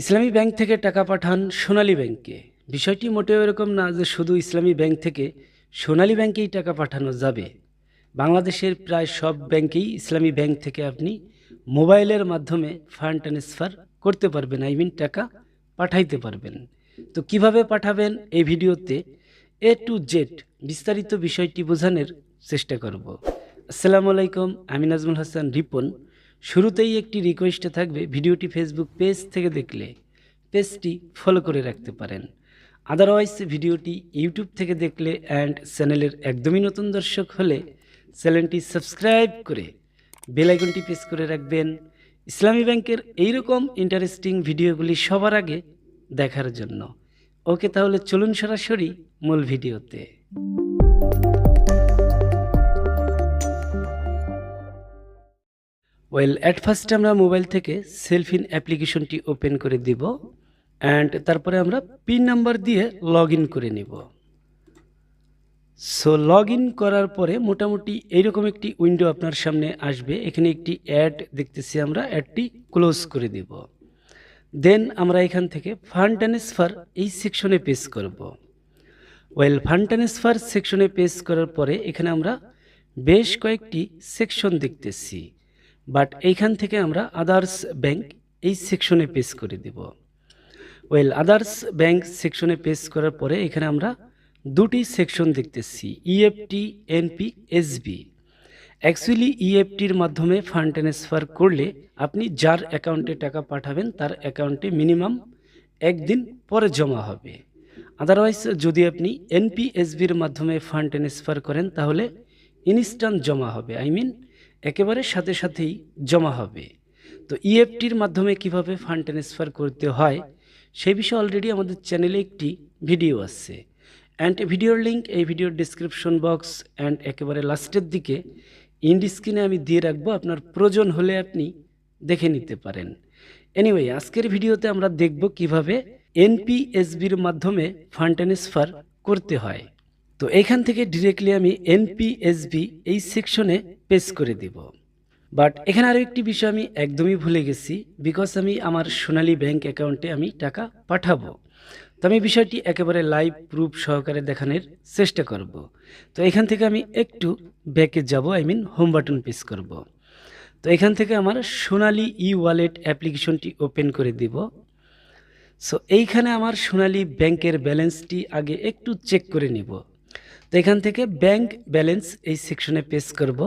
ইসলামী bank থেকে টাকা পাঠান সোনালী ব্যাংকে। বিষয়টি মোটেও এরকম না যে শুধু ইসলামী ব্যাংক থেকে সোনালী ব্যাংকেই টাকা পাঠানো যাবে। বাংলাদেশের প্রায় সব ব্যাংকেই ইসলামী ব্যাংক থেকে আপনি মোবাইলের মাধ্যমে ফান্ড ট্রান্সফার করতে পারবেন, আই মিন টাকা পাঠাইতে পারবেন। তো কীভাবে পাঠাবেন এই ভিডিওতে এ টু জেড বিস্তারিত বিষয়টি বোঝানোর চেষ্টা করব। আসসালামু আলাইকুম, আমি নাজমুল হাসান রিপন। শুরুতেই একটি রিকোয়েস্টে থাকবে ভিডিওটি ফেসবুক পেজ থেকে দেখলে। পেজটি ফলো করে রাখতে পারেন। আদারওয়াইজ ভিডিওটি ইউটিউব থেকে দেখলে অ্যান্ড চ্যানেলের একদমই নতুন দর্শক হলে চ্যানেলটি সাবস্ক্রাইব করে বেল আইকনটি প্রেস করে রাখবেন। ইসলামী ব্যাংকের এইরকম ইন্টারেস্টিং ভিডিওগুলি সবার আগে দেখার জন্য। ওকে তাহলে চলুন সরাসরি মূল ভিডিওতে। ওয়েল অ্যাট ফার্স্ট আমরা মোবাইল থেকে সেলফিন অ্যাপ্লিকেশনটি ওপেন করে দিব অ্যান্ড তারপরে আমরা পিন নাম্বার দিয়ে লগ করে নিব। সো লগ করার পরে মোটামুটি এইরকম একটি উইন্ডো আপনার সামনে আসবে। এখানে একটি অ্যাড দেখতেছি আমরা অ্যাডটি ক্লোজ করে দিব। দেন আমরা এখান থেকে ফান্ড ট্রান্সফার এই সেকশনে পেজ করব। ওয়েল ফান্ড ট্রান্সফার সেকশনে পেজ করার পরে এখানে আমরা বেশ কয়েকটি সেকশন দেখতেছি। বাট এইখান থেকে আমরা আদার্স ব্যাংক এই সেকশনে পেজ করে দেব। ওয়েল আদার্স ব্যাংক সেকশনে পেজ করার পরে এখানে আমরা দুটি সেকশন দেখতেছি ইএফটি এনপি এসবি অ্যাকচুয়ালি ইএফটির মাধ্যমে ফান্ড ট্রান্সফার করলে আপনি যার অ্যাকাউন্টে টাকা পাঠাবেন, তার অ্যাকাউন্টে মিনিমাম একদিন পরে জমা হবে। আদারওয়াইজ যদি আপনি এনপিএসবির মাধ্যমে ফান্ড ট্রান্সফার করেন, তাহলে ইনস্ট্যান্ট জমা হবে। আই মিন একেবারে সাথে সাথেই জমা হবে। তো ইএফটির মাধ্যমে কীভাবে ফান্ড ট্রান্সফার করতে হয় সেই বিষয়ে অলরেডি আমাদের চ্যানেলে একটি ভিডিও আছে। অ্যান্ড ভিডিওর লিঙ্ক এই ভিডিওর ডিসক্রিপশন বক্স অ্যান্ড একেবারে লাস্টের দিকে ইন্ড স্ক্রিনে আমি দিয়ে রাখব, আপনার প্রয়োজন হলে আপনি দেখে নিতে পারেন। এনিওয়ে আজকের ভিডিওতে আমরা দেখব কীভাবে এনপিএসবির মাধ্যমে ফান্ড ট্রান্সফার করতে হয়। তো এইখান থেকে ডিরেক্টলি আমি এনপিএসবি এই সেকশনে পেস করে দিব। বাট এখানে আরও একটি বিষয় আমি একদমই ভুলে গেছি বিকজ আমি আমার সোনালী ব্যাংক অ্যাকাউন্টে আমি টাকা পাঠাবো। তো আমি বিষয়টি একেবারে লাইভ প্রুফ সহকারে দেখানোর চেষ্টা করব। তো এখান থেকে আমি একটু ব্যাকে যাব I mean home button press করব। তো এখান থেকে আমার সোনালী ই ওয়ালেট অ্যাপ্লিকেশনটি ওপেন করে দিব। সো এইখানে আমার সোনালী ব্যাংকের ব্যালেন্সটি আগে একটু চেক করে নিব। তো এখান থেকে ব্যাংক ব্যালেন্স এই সেকশনে পেস করব।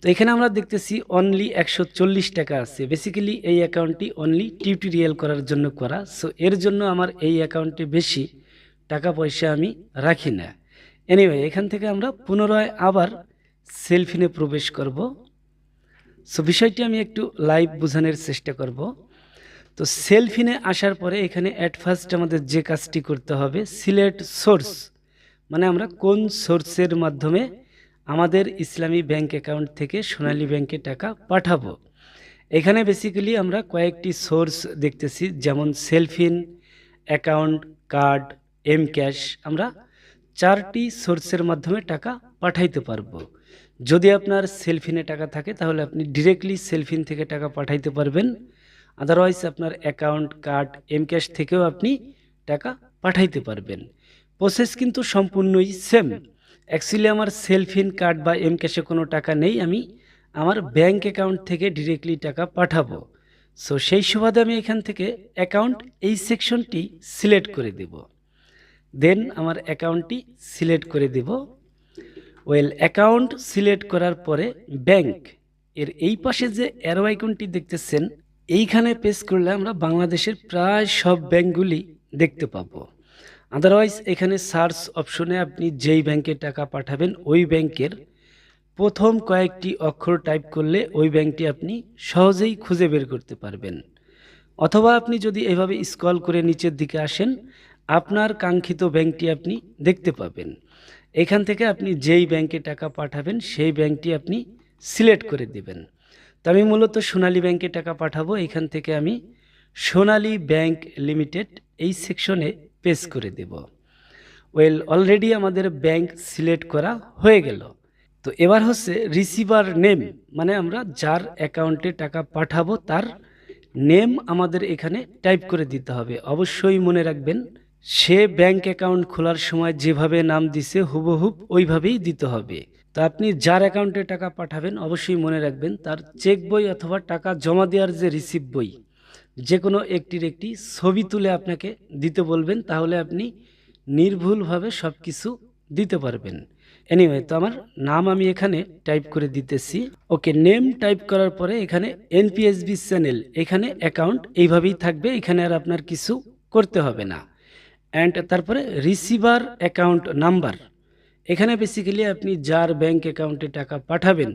তো এখানে আমরা দেখতেছি অনলি একশো চল্লিশ টাকা আছে। বেসিক্যালি এই অ্যাকাউন্টটি অনলি টিউটোরিয়াল করার জন্য করা। সো এর জন্য আমার এই অ্যাকাউন্টে বেশি, টাকা পয়সা আমি রাখি না। এনিওয়ে এখান থেকে আমরা পুনরায় আবার সেলফিনে প্রবেশ করব। সো বিষয়টি আমি একটু লাইভ বোঝানোর চেষ্টা করব। তো সেলফিনে আসার পরে এখানে অ্যাট ফার্স্ট আমাদের যে কাজটি করতে হবে সিলেক্ট সোর্স মানে আমরা কোন সোর্সের মাধ্যমে আমাদের ইসলামী ব্যাংক অ্যাকাউন্ট থেকে সোনালী ব্যাংকে টাকা পাঠাবো? এখানে বেসিক্যালি আমরা কয়েকটি সোর্স দেখতেছি, যেমন CellFin account card M cash আমরা চারটি সোর্সের মাধ্যমে টাকা পাঠাইতে পারব। যদি আপনার সেলফিনে টাকা থাকে, তাহলে আপনি ডিরেক্টলি সেলফিন থেকে টাকা পাঠাইতে পারবেন। আদারওয়াইজ আপনার অ্যাকাউন্ট কার্ড এম ক্যাশ থেকেও আপনি টাকা পাঠাইতে পারবেন। প্রসেস কিন্তু সম্পূর্ণই সেম অ্যাকচুয়ালি আমার সেলফিন কার্ড বা এম ক্যাশে কোনো টাকা নেই, আমি আমার ব্যাংক অ্যাকাউন্ট থেকে ডিরেক্টলি টাকা পাঠাবো। সো সেই সুবাদে আমি এখান থেকে অ্যাকাউন্ট এই সেকশনটি সিলেক্ট করে দেব। দেন আমার অ্যাকাউন্টটি সিলেক্ট করে দেব। ওয়েল অ্যাকাউন্ট সিলেক্ট করার পরে ব্যাংক এর এই পাশে যে অ্যারো আইকনটি দেখতেছেন, এইখানে পেস করলে আমরা বাংলাদেশের প্রায় সব ব্যাংকগুলি দেখতে পাবো। আদারওয়াইজ এখানে সার্চ অপশনে আপনি যেই ব্যাংকে টাকা পাঠাবেন, ওই ব্যাংকের প্রথম কয়েকটি অক্ষর টাইপ করলে ওই ব্যাংকটি আপনি সহজেই খুঁজে বের করতে পারবেন। অথবা আপনি যদি এভাবে স্ক্রল করে নিচের দিকে আসেন, আপনার কাঙ্ক্ষিত ব্যাংকটি আপনি দেখতে পাবেন। এখান থেকে আপনি যেই ব্যাংকে টাকা পাঠাবেন, সেই ব্যাংকটি আপনি সিলেক্ট করে দেবেন। তো আমি মূলত সোনালী ব্যাংকে টাকা পাঠাবো। এখান থেকে আমি সোনালী ব্যাংক লিমিটেড এই সেকশনে পেস করে দেব। ওয়েল অলরেডি আমাদের ব্যাংক সিলেক্ট করা হয়ে গেল। তো এবার হচ্ছে রিসিভার নেম মানে আমরা যার অ্যাকাউন্টে টাকা পাঠাবো তার নেম আমাদের এখানে টাইপ করে দিতে হবে। অবশ্যই মনে রাখবেন সে ব্যাংক অ্যাকাউন্ট খোলার সময় যেভাবে নাম দিছে হুবহুব ওইভাবেই দিতে হবে। তো আপনি যার অ্যাকাউন্টে টাকা পাঠাবেন অবশ্যই মনে রাখবেন তার চেক বই অথবা টাকা জমা দেওয়ার যে রিসিভ বই যে কোনো একটির একটি ছবি তুলে আপনাকে দিতে বলবেন, তাহলে আপনি নির্ভুলভাবে সব কিছু দিতে পারবেন। এনিওয়ে তো আমার নাম আমি এখানে টাইপ করে দিতেছি। ওকে নেম টাইপ করার পরে এখানে এনপিএসবি চ্যানেল এখানে অ্যাকাউন্ট এইভাবেই থাকবে, এখানে আর আপনার কিছু করতে হবে না। অ্যান্ড তারপরে রিসিভার অ্যাকাউন্ট নাম্বার এখানে বেসিক্যালি আপনি যার ব্যাংক অ্যাকাউন্টে টাকা পাঠাবেন,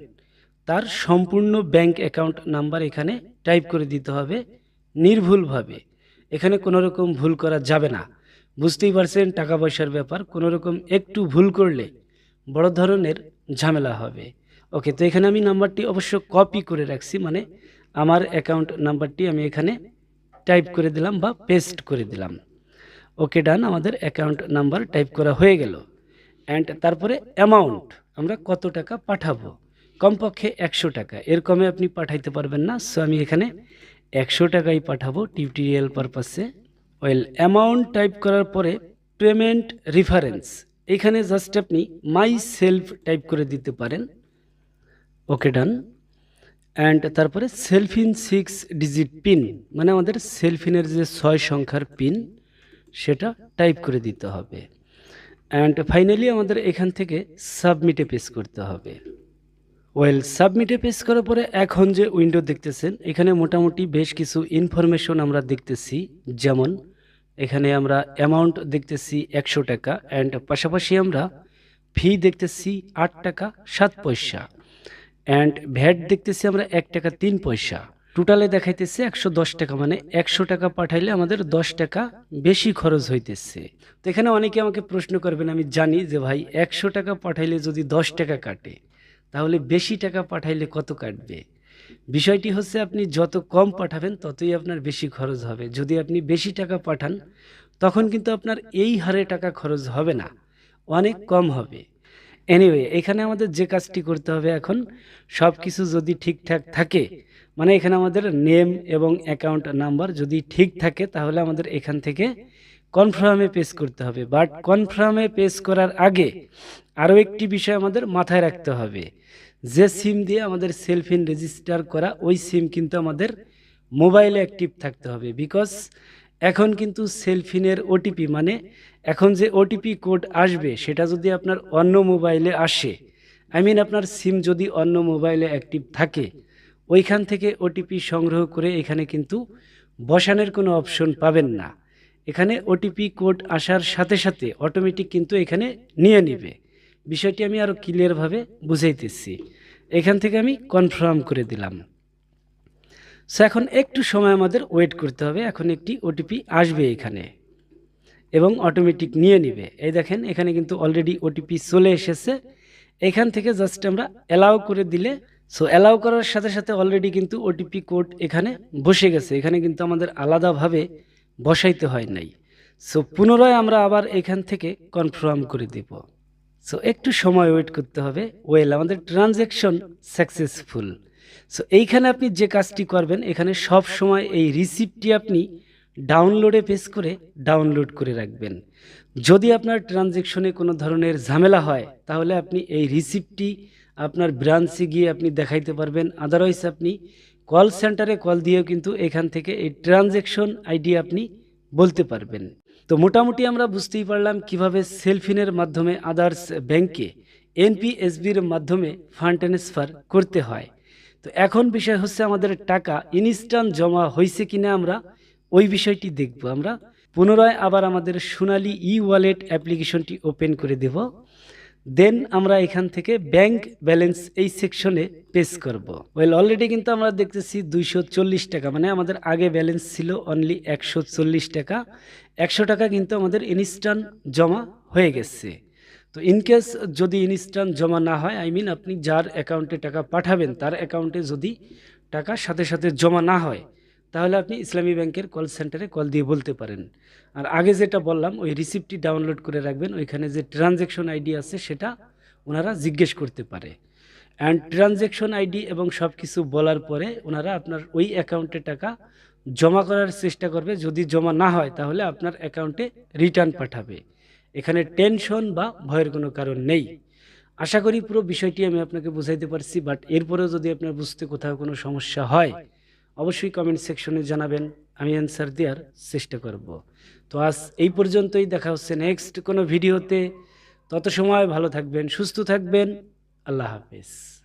তার সম্পূর্ণ ব্যাংক অ্যাকাউন্ট নাম্বার এখানে টাইপ করে দিতে হবে। নির্ভুলভাবে। এখানে কোনো রকম ভুল করা যাবে না। বুঝতেই পারছেন টাকা পয়সার ব্যাপার কোনো রকম একটু ভুল করলে বড় ধরনের ঝামেলা হবে। ওকে, তো এখানে আমি নাম্বারটি অবশ্য কপি করে রাখছি মানে আমার অ্যাকাউন্ট নাম্বারটি আমি এখানে টাইপ করে দিলাম বা পেস্ট করে দিলাম। ওকে ডান আমাদের অ্যাকাউন্ট নাম্বার টাইপ করা হয়ে গেল। অ্যান্ড তারপরে অ্যামাউন্ট আমরা কত টাকা পাঠাবো? কমপক্ষে একশো টাকা। এর কমে আপনি পাঠাইতে পারবেন না সো আমি এখানে একশো টাকাই পাঠাবো টিউটোরিয়াল পারপাসে। ওয়েল, অ্যামাউন্ট টাইপ করার পরে পেমেন্ট রেফারেন্স। এখানে জাস্ট আপনি মাই সেলফ টাইপ করে দিতে পারেন। ওকে, ডান। অ্যান্ড তারপরে সেলফিন সিক্স ডিজিট পিন মানে আমাদের সেলফিনের যে ছয় সংখ্যার পিন, সেটা টাইপ করে দিতে হবে। অ্যান্ড ফাইনালি আমাদের এখান থেকে সাবমিটে পেস করতে হবে। ওয়েল সাবমিটে পেস করার পরে এখন যে উইন্ডো দেখতেছেন, এখানে মোটামুটি বেশ কিছু ইনফরমেশন আমরা দেখতেছি। যেমন, এখানে আমরা অ্যামাউন্ট দেখতেছি একশো টাকা অ্যান্ড পাশাপাশি আমরা ফি দেখতেছি আট টাকা, সাত পয়সা অ্যান্ড ভ্যাট দেখতেছি আমরা এক টাকা, তিন পয়সা। টোটালে দেখাইতেছে একশো দশ টাকা মানে একশো টাকা পাঠাইলে আমাদের দশ টাকা বেশি খরচ হইতেছে। তো এখানে অনেকে আমাকে প্রশ্ন করবেন, আমি জানি যে ভাই, একশো টাকা পাঠাইলে যদি দশ টাকা কাটে তাহলে বেশি টাকা পাঠাইলে কত কাটবে? বিষয়টি হচ্ছে আপনি যত কম পাঠাবেন, ততই আপনার বেশি খরচ হবে। যদি আপনি বেশি টাকা পাঠান, তখন কিন্তু আপনার এই হারে টাকা খরচ হবে না, অনেক কম হবে। এনিওয়ে এখানে আমাদের যে কাজটি করতে হবে এখন সব কিছু যদি ঠিকঠাক থাকে মানে এখানে আমাদের নেম এবং অ্যাকাউন্ট নাম্বার যদি ঠিক থাকে, তাহলে আমাদের এখান থেকে কনফার্মে পেশ করতে হবে। বাট কনফার্মে পেশ করার আগে আরও একটি বিষয় আমাদের মাথায় রাখতে হবে। যে সিম দিয়ে আমাদের সেলফিন রেজিস্টার করা, ওই সিম কিন্তু আমাদের মোবাইলে অ্যাক্টিভ থাকতে হবে। বিকজ এখন কিন্তু সেলফিনের ওটিপি মানে এখন যে ওটিপি কোড আসবে, সেটা যদি আপনার অন্য মোবাইলে আসে আই মিন আপনার সিম যদি অন্য মোবাইলে অ্যাক্টিভ থাকে, ওইখান থেকে ওটিপি সংগ্রহ করে এখানে কিন্তু বসানোর কোনো অপশন পাবেন না। এখানে ওটিপি কোড আসার সাথে সাথে অটোমেটিক কিন্তু এখানে নিয়ে নিবে। বিষয়টি আমি আরও ক্লিয়ারভাবে বুঝাইতেছি। এখান থেকে আমি কনফার্ম করে দিলাম। সো এখন একটু সময় আমাদের ওয়েট করতে হবে। এখন একটি ওটিপি আসবে এখানে এবং অটোমেটিক নিয়ে নিবে। এই দেখেন, এখানে কিন্তু অলরেডি ওটিপি চলে এসেছে। এখান থেকে জাস্ট আমরা অ্যালাউ করে দিলে সো অ্যালাউ করার সাথে সাথে অলরেডি কিন্তু ওটিপি কোড এখানে বসে গেছে। এখানে কিন্তু আমাদের আলাদাভাবে বসাইতে হয় নাই। সো পুনরায় আমরা আবার এখান থেকে কনফার্ম করে দেব। সো একটু সময় ওয়েট করতে হবে। ওয়েল আমাদের ট্রানজ্যাকশন সাকসেসফুল সো এইখানে আপনি যে কাজটি করবেন, এখানে সব সময় এই রিসিপ্টটি আপনি ডাউনলোডে পেস করে ডাউনলোড করে রাখবেন। যদি আপনার ট্রানজ্যাকশনে কোনো ধরনের ঝামেলা হয়, তাহলে আপনি এই রিসিপ্টটি আপনার ব্রাঞ্চে গিয়ে আপনি দেখাইতে পারবেন। আদারওয়াইজ আপনি কল সেন্টারে কল দিয়েও কিন্তু এখান থেকে এই ট্রানজ্যাকশন আইডি আপনি বলতে পারবেন। তো মোটামুটি আমরা বুঝতেই পারলাম কীভাবে সেলফিনের মাধ্যমে আদার্স ব্যাংকে এনপিএসবির মাধ্যমে ফান্ড ট্রান্সফার করতে হয়। তো এখন বিষয় হচ্ছে আমাদের টাকা ইনস্ট্যান্ট জমা হয়েছে কিনা আমরা ওই বিষয়টি দেখব। আমরা পুনরায় আবার আমাদের সোনালি ই ওয়ালেট অ্যাপ্লিকেশনটি ওপেন করে দেব। দেন আমরা এখান থেকে ব্যাংক ব্যালেন্স এই সেকশনে পেস করব। ওয়েল অলরেডি কিন্তু আমরা দেখতেছি দুইশো চল্লিশ টাকা মানে আমাদের আগে ব্যালেন্স ছিল অনলি একশো চল্লিশ টাকা। একশো টাকা কিন্তু আমাদের ইনস্ট্যান্ট জমা হয়ে গেছে। তো ইনকেস যদি ইনস্ট্যান্ট জমা না হয় আই মিন আপনি যার অ্যাকাউন্টে টাকা পাঠাবেন, তার অ্যাকাউন্টে যদি টাকা সাথে সাথে জমা না হয় তাহলে আপনি ইসলামী ব্যাংকের কল সেন্টারে কল দিয়ে বলতে পারেন। আর আগে যেটা বললাম, ওই রিসিপ্টটি ডাউনলোড করে রাখবেন। ওইখানে যে ট্রানজ্যাকশন আইডি আছে, সেটা ওনারা জিজ্ঞেস করতে পারে। অ্যান্ড ট্রানজ্যাকশন আইডি এবং সব কিছু বলার পরে ওনারা আপনার ওই অ্যাকাউন্টে টাকা জমা করার চেষ্টা করবে। যদি জমা না হয়, তাহলে আপনার অ্যাকাউন্টে রিটার্ন পাঠাবে। এখানে টেনশন বা ভয়ের কোনো কারণ নেই। আশা করি পুরো বিষয়টি আমি আপনাকে বুঝাইতে পারছি, বাট এরপরেও যদি আপনার বুঝতে কোথাও কোনো সমস্যা হয় অবশ্যই কমেন্ট সেকশনে জানাবেন। আমি অ্যান্সার দেওয়ার চেষ্টা করব। তো আজ এই পর্যন্তই, দেখা হচ্ছে নেক্সট কোনো ভিডিওতে তত সময় ভালো থাকবেন, সুস্থ থাকবেন। আল্লাহ হাফেজ।